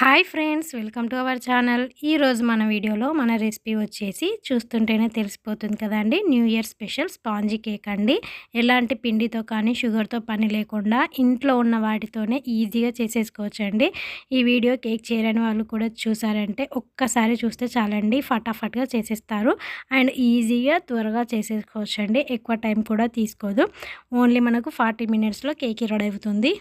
Hi friends welcome to our channel. ఈరోజు మన వీడియోలో మన రెసిపీ వచ్చేసి చూస్తుంటేనే తెలిసిపోతుంది కదండి. New year special spongy cake అండి. ఎలాంటి పిండితో కానీ షుగర్తో పని లేకుండా ఇంట్లో ఉన్న వాటితోనే ఈజీగా చేసేసుకోవచ్చండి. ఈ వీడియో కేక్ చేయని వాళ్ళు కూడా చూసారంటే ఒక్కసారి చూస్తే చాలండి. ఫటాఫట్గా చేసేస్తారు. అండ్ ఈజీగా త్వరగా చేసేసుకోవచ్చండి. ఎక్కువ టైం కూడా తీసుకోదు. ఓన్లీ మనకు ఫార్టీ మినిట్స్లో కేక్ రెడీ అవుతుంది.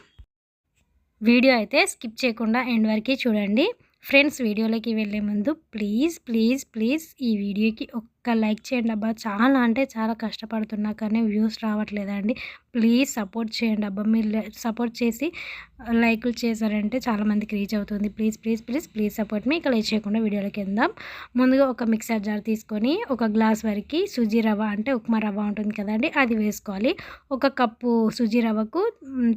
వీడియో అయితే స్కిప్ చేయకుండా ఎండ్ వరకు చూడండి. ఫ్రెండ్స్ వీడియోలోకి వెళ్ళే ముందు ప్లీజ్ ప్లీజ్ ప్లీజ్ ఈ వీడియోకి ఒక్క లైక్ చేయండి అబ్బా. చాలా అంటే చాలా కష్టపడుతున్నా కానీ వ్యూస్ రావట్లేదండి. ప్లీజ్ సపోర్ట్ చేయండి అబ్బా. మీరు సపోర్ట్ చేసి లైకులు చేశారంటే చాలామందికి రీచ్ అవుతుంది. Please please please please support me. ఇక లేట్ చేయకుండా వీడియోలోకి వెళ్దాం. ముందుగా ఒక మిక్సర్ జార్ తీసుకొని ఒక గ్లాస్ వరకు సుజీ రవ్వ అంటే ఉప్మా రవ్వ ఉంటుంది కదండి అది వేసుకోవాలి. ఒక కప్పు సుజీ రవ్వకు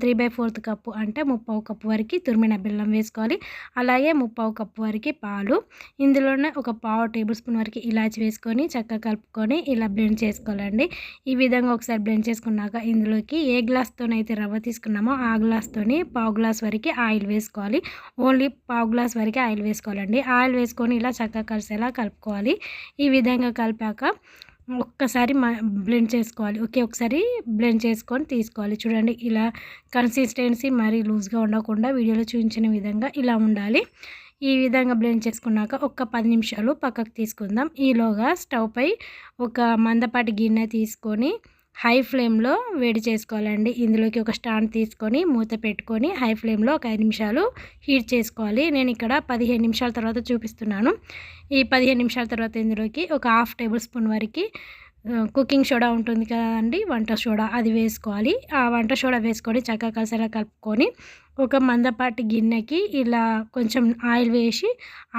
త్రీ బై ఫోర్త్ కప్పు అంటే ముప్పావు కప్పు వరకు తురిమిన బెల్లం వేసుకోవాలి. అలాగే ముప్పావు కప్పు వరకు పాలు. ఇందులోనే ఒక పావు టేబుల్ స్పూన్ వరకు ఇలాచి వేసుకొని చక్కగా కలుపుకొని ఇలా బ్లెండ్ చేసుకోవాలండి. ఈ విధంగా ఒకసారి బ్లెండ్ చేసుకున్నాక ఇందులోకి ఏ గ్లాస్తోనైతే రవ్వ తీసుకున్నామో ఆ గ్లాస్తోని పావు గ్లాస్ వరకు ఆయిల్ వేసుకోవాలి. ఓన్లీ పావు గ్లాస్ వరకు ఆయిల్ వేసుకోవాలండి. ఆయిల్ వేసుకొని ఇలా చక్కగా కలిసేలా కలుపుకోవాలి. ఈ విధంగా కలిపాక ఒక్కసారి బ్లెండ్ చేసుకోవాలి. ఓకే ఒకసారి బ్లెండ్ చేసుకొని తీసుకోవాలి. చూడండి ఇలా కన్సిస్టెన్సీ మరీ లూజ్గా ఉండకుండా వీడియోలో చూపించిన విధంగా ఇలా ఉండాలి. ఈ విధంగా బ్లెండ్ చేసుకున్నాక ఒక పది నిమిషాలు పక్కకు తీసుకుందాం. ఈలోగా స్టవ్ పై ఒక మందపాటి గిన్నె తీసుకొని హై ఫ్లేమ్లో వేడి చేసుకోవాలండి. ఇందులోకి ఒక స్టాండ్ తీసుకొని మూత పెట్టుకొని హై ఫ్లేమ్లో ఒక ఐదు నిమిషాలు హీట్ చేసుకోవాలి. నేను ఇక్కడ పదిహేను నిమిషాల తర్వాత చూపిస్తున్నాను. ఈ పదిహేను నిమిషాల తర్వాత ఇందులోకి ఒక హాఫ్ టేబుల్ స్పూన్ వరకు కుకింగ్ సోడా ఉంటుంది కదండి వంట సోడా అది వేసుకోవాలి. ఆ వంట సోడా వేసుకొని చక్కగా కలిసేలా కలుపుకొని ఒక మందపాటి గిన్నెకి ఇలా కొంచెం ఆయిల్ వేసి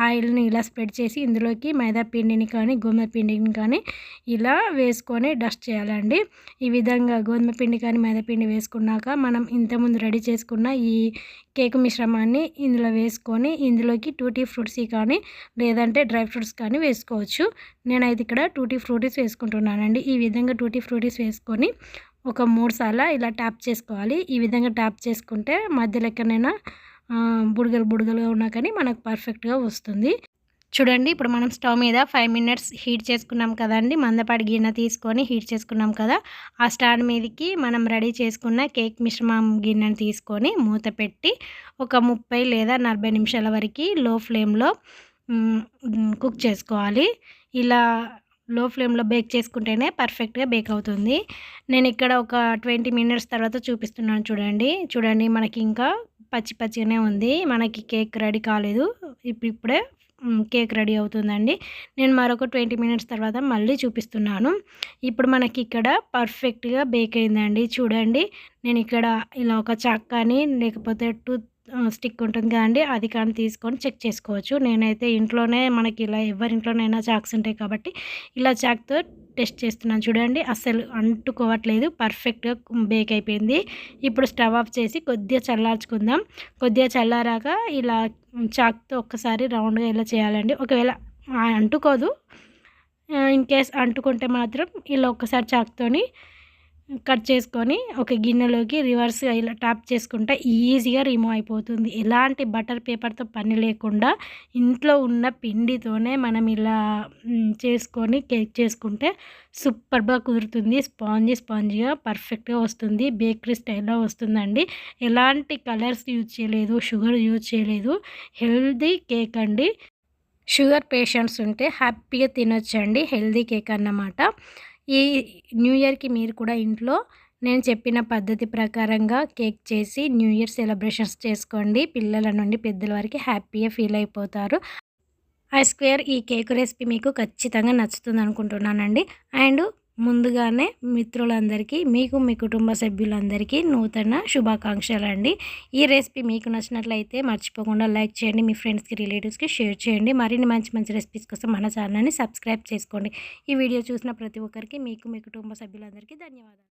ఆయిల్ని ఇలా స్ప్రెడ్ చేసి ఇందులోకి మైదా పిండిని కానీ గోధుమ పిండిని కానీ ఇలా వేసుకొని డస్ట్ చేయాలండి. ఈ విధంగా గోధుమ పిండి కానీ మైదా పిండి వేసుకున్నాక మనం ఇంతకుముందు రెడీ చేసుకున్న ఈ కేక్ మిశ్రమాన్ని ఇందులో వేసుకొని ఇందులోకి టూటీ ఫ్రూట్స్ కానీ లేదంటే డ్రై ఫ్రూట్స్ కానీ వేసుకోవచ్చు. నేనైతే ఇక్కడ టూటీ ఫ్రూటీస్ వేసుకుంటున్నానండి. ఈ విధంగా టూటీ ఫ్రూటీస్ వేసుకొని ఒక మూడు సార్లు ఇలా ట్యాప్ చేసుకోవాలి. ఈ విధంగా ట్యాప్ చేసుకుంటే మధ్యలో ఎక్కడైనా బుడగలు బుడగలుగా ఉన్నా కానీ మనకు పర్ఫెక్ట్గా వస్తుంది. చూడండి ఇప్పుడు మనం స్టవ్ మీద ఫైవ్ మినిట్స్ హీట్ చేసుకున్నాం కదండి. మందపాటి గిన్నె తీసుకొని హీట్ చేసుకున్నాం కదా. ఆ స్టాండ్ మీదకి మనం రెడీ చేసుకున్న కేక్ మిశ్రమం గిన్నెను తీసుకొని మూత పెట్టి ఒక ముప్పై లేదా నలభై నిమిషాల వరకు లో ఫ్లేమ్లో కుక్ చేసుకోవాలి. ఇలా లో ఫ్లేమ్లో బేక్ చేసుకుంటేనే పర్ఫెక్ట్గా బేక్ అవుతుంది. నేను ఇక్కడ ఒక ట్వంటీ మినిట్స్ తర్వాత చూపిస్తున్నాను చూడండి. చూడండి మనకి ఇంకా పచ్చి పచ్చిగానే ఉంది. మనకి కేక్ రెడీ కాలేదు. ఇప్పుడు ఇప్పుడే కేక్ రెడీ అవుతుందండి. నేను మరొక ట్వంటీ మినిట్స్ తర్వాత మళ్ళీ చూపిస్తున్నాను. ఇప్పుడు మనకి ఇక్కడ పర్ఫెక్ట్గా బేక్ అయిందండి. చూడండి నేను ఇక్కడ ఇలా ఒక చక్కని లేకపోతే టూత్ స్టిక్ ఉంటుంది కదండి అది కానీ తీసుకొని చెక్ చేసుకోవచ్చు. నేనైతే ఇంట్లోనే మనకి ఇలా ఎవరింట్లోనైనా చాక్స్ ఉంటాయి కాబట్టి ఇలా చాక్తో టెస్ట్ చేస్తున్నాను చూడండి. అస్సలు అంటుకోవట్లేదు. పర్ఫెక్ట్గా బేక్ అయిపోయింది. ఇప్పుడు స్టవ్ ఆఫ్ చేసి కొద్దిగా చల్లార్చుకుందాం. కొద్దిగా చల్లారాక ఇలా చాక్తో ఒక్కసారి రౌండ్గా ఇలా చేయాలండి. ఒకవేళ అంటుకోదు. ఇన్ కేస్ అంటుకుంటే మాత్రం ఇలా ఒక్కసారి చాక్తోని కట్ చేసుకొని ఒక గిన్నెలోకి రివర్స్గా ఇలా టాప్ చేసుకుంటే ఈజీగా రిమూవ్ అయిపోతుంది. ఎలాంటి బటర్ పేపర్తో పని లేకుండా ఇంట్లో ఉన్న పిండితోనే మనం ఇలా చేసుకొని కేక్ చేసుకుంటే సూపర్గా కుదురుతుంది. స్పాంజీ స్పాంజీగా పర్ఫెక్ట్గా వస్తుంది. బేకరీ స్టైల్లో వస్తుందండి. ఎలాంటి కలర్స్ యూజ్ చేయలేదు షుగర్ యూజ్ చేయలేదు. హెల్దీ కేక్ అండి. షుగర్ పేషెంట్స్ ఉంటే హ్యాపీగా తినొచ్చండి. హెల్దీ కేక్ అన్నమాట. ఈ న్యూ ఇయర్కి మీరు కూడా ఇంట్లో నేను చెప్పిన పద్ధతి ప్రకారంగా కేక్ చేసి న్యూ ఇయర్ సెలబ్రేషన్స్ చేసుకోండి. పిల్లల నుండి పెద్దల వరకు హ్యాపీగా ఫీల్ అయిపోతారు. ఐ స్క్వేర్ ఈ కేక్ రెసిపీ మీకు ఖచ్చితంగా నచ్చుతుంది అనుకుంటున్నానండి అండ్ ముందుగానే మిత్రులందరికీ మీకు మీ కుటుంబ సభ్యులందరికీ నూతన శుభాకాంక్షలు అండి ఈ రెసిపీ మీకు నచ్చినట్లయితే మర్చిపోకుండా లైక్ చేయండి మీ ఫ్రెండ్స్కి రిలేటివ్స్కి షేర్ చేయండి. మరిన్ని మంచి మంచి రెసిపీస్ కోసం మన ఛానల్ని సబ్స్క్రైబ్ చేసుకోండి. ఈ వీడియో చూసిన ప్రతి ఒక్కరికి మీకు మీ కుటుంబ సభ్యులందరికీ ధన్యవాదాలు.